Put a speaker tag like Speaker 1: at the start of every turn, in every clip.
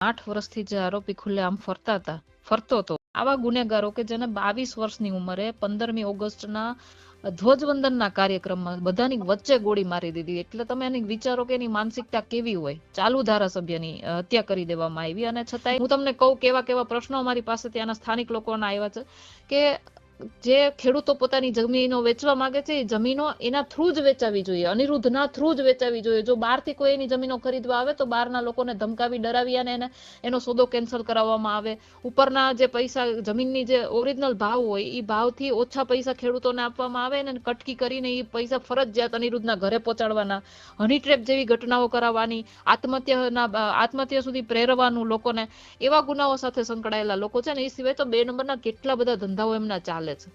Speaker 1: આઠ વર્ષથી જે આરોપી ખુલ્લે આમ ફરતા હતા, ફરતો હતો. આવા ગુનેગારો કે જેને બાવીસ વર્ષની ઉંમરે પંદરમી ઓગસ્ટના ધ્વજવંદનના કાર્યક્રમમાં બધાની વચ્ચે ગોળી મારી દીધી. એટલે તમે એની વિચારો કે એની માનસિકતા કેવી હોય? ચાલુ ધારાસભ્યની હત્યા કરી દેવામાં આવી. અને છતાંય હું તમને કહું કેવા કેવા પ્રશ્નો અમારી પાસે ત્યાંના સ્થાનિક લોકોના આવ્યા છે કે જે ખેડૂતો પોતાની જમીનો વેચવા માંગે છે, એ જમીનો એના થ્રુ જ વેચાવી જોઈએ, અનિરુદ્ધના થ્રુ જ વેચાવી જોઈએ. જો બહારથી કોઈ એની જમીનો ખરીદવા આવે, તો બહારના લોકોને ધમકાવી, ડરાવી અને એને, એનો સોદો કેન્સલ કરાવવામાં આવે. ઉપરના જે પૈસા, જમીનની જે ઓરિજિનલ ભાવ હોય એ ભાવથી ઓછા પૈસા ખેડૂતોને આપવામાં આવે અને કટકી કરીને એ પૈસા ફરજિયાત અનિરુદ્ધના ઘરે પહોંચાડવાના. હની ટ્રેપ જેવી ઘટનાઓ કરાવવાની, આત્મહત્યાના આત્મહત્યા સુધી પ્રેરવાનું લોકોને એવા ગુનાઓ સાથે સંકળાયેલા લોકો છે ને, એ સિવાય તો બે નંબરના કેટલા બધા ધંધાઓ એમના ચાલે. છે.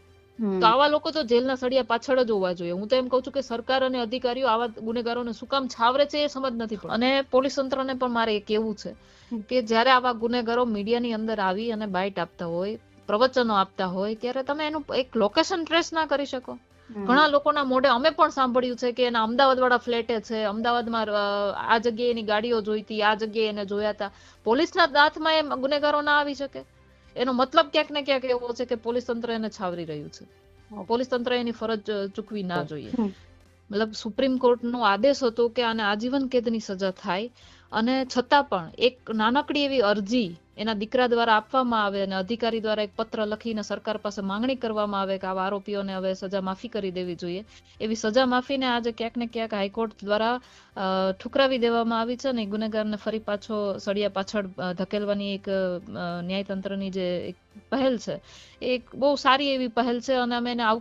Speaker 1: તો આવા લોકો તો જેલના સળિયા પાછળ જ હોવા જોઈએ. હું તો એમ કઉ છું કે સરકાર અને અધિકારીઓ આવા ગુનેગારોને શું કામ છાવરે છે એ સમજ નથી પડતી. અને પોલીસ તંત્રને પણ મારે એ કેવું છે કે જ્યારે આવા ગુનેગારો મીડિયાની અંદર આવી અને બાઇટ આપતા હોય પ્રવચનો આપતા હોય ત્યારે તમે એનું એક લોકેશન ટ્રેસ ના કરી શકો. ઘણા લોકોના મોઢે અમે પણ સાંભળ્યું છે કે એના અમદાવાદ વાળા ફ્લેટે છે. અમદાવાદમાં આ જગ્યાએ એની ગાડીઓ જોઈતી આ જગ્યાએ એને જોયા હતા પોલીસના દાંતમાં એ ગુનેગારો ના આવી શકે. એનો મતલબ ક્યાંક ને ક્યાંક એવો છે કે પોલીસ તંત્ર એને છાવરી રહ્યું છે. પોલીસ તંત્ર એની ફરજ ચૂકવી ના જોઈએ. મતલબ સુપ્રીમ કોર્ટનો આદેશ હતો કે આને આજીવન કેદની સજા થાય અને છતાં પણ એક નાનકડી એવી અરજી એના દીકરા દ્વારા આપવામાં આવે અને અધિકારી દ્વારા એક પત્ર લખીને સરકાર પાસે માંગણી કરવામાં આવે કે આવા આરોપીઓને હવે સજા માફી કરી દેવી જોઈએ. એવી સજા માફીને આજે ક્યાંક ને ક્યાંક હાઈકોર્ટ દ્વારા ઠુકરાવી દેવામાં આવી છે અને ગુનેગારને ફરી પાછો સળિયા પાછળ ધકેલવાની એક ન્યાયતંત્રની જે એક પહેલ છે, એ એક બહુ સારી એવી પહેલ છે અને અમે એને આવ